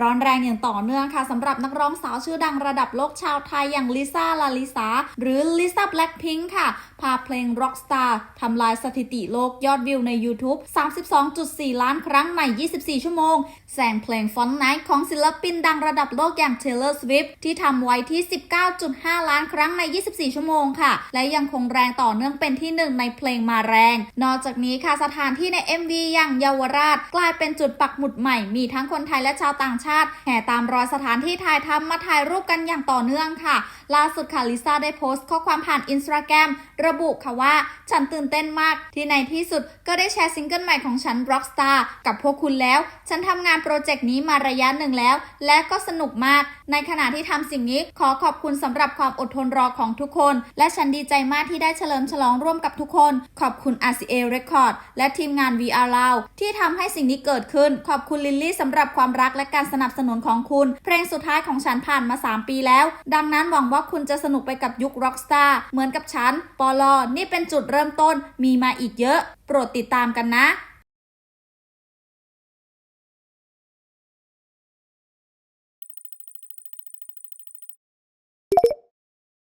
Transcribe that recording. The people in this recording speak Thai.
ร้อนแรงอย่างต่อเนื่องค่ะสำหรับนักร้องสาวชื่อดังระดับโลกชาวไทยอย่างลิซ่าลาลิสาหรือลิซ่าแบล็คพิงค์ค่ะ พาเพลง Rockstar ทำลายสถิติโลกยอดวิวใน YouTube 32.4 ล้านครั้งใน 24 ชั่วโมง แซงเพลง Font Night ของศิลปินดังระดับโลกอย่าง Taylor Swift ที่ทำไว้ที่ 19.5 ล้านครั้งใน 24 ชั่วโมงค่ะ และยังคงแรงต่อเนื่องเป็นที่หนึ่งในเพลงมาแรง นอกจากนี้ค่ะสถานที่ใน MV อย่างเยาวราช กลายเป็นจุดปักหมุดใหม่มีทั้งคนไทยและชาวต่างชาติแห่ตามรอยสถานที่ถ่ายทำมาถ่ายรูปกันอย่างต่อเนื่องค่ะ ล่าสุดค่ะลิซ่าได้โพสต์ข้อความผ่านอินสตาแกรมระบุค่ะว่า ฉันตื่นเต้นมาก ที่ในที่สุดก็ได้แชร์ซิงเกิลใหม่ของฉัน Rockstar กับพวกคุณแล้ว ฉันทำงานโปรเจกต์นี้มาระยะหนึ่งแล้ว และก็สนุกมาก ในขณะที่ทำสิ่งนี้ขอขอบคุณสำหรับความอดทนรอของทุกคน และฉันดีใจมากที่ได้เฉลิมฉลองร่วมกับทุกคน ขอบคุณ RCA Record และทีมงาน VR l o u ที่ทำให้สิ่งนี้เกิดขึ้น ขอบคุณลิลลี่สำหรับความรักและการสนับสนุนของคุณ เพลงสุดท้ายของฉันผ่านมา 3 ปีแล้ว ดังนั้นหวังว่าคุณจะสนุกไปกับยุค Rockstar เหมือนกับฉันปอลอนี่เป็นจุดเริ่มต้นมีมาอีกเยอะ โปรดติดตามกันนะ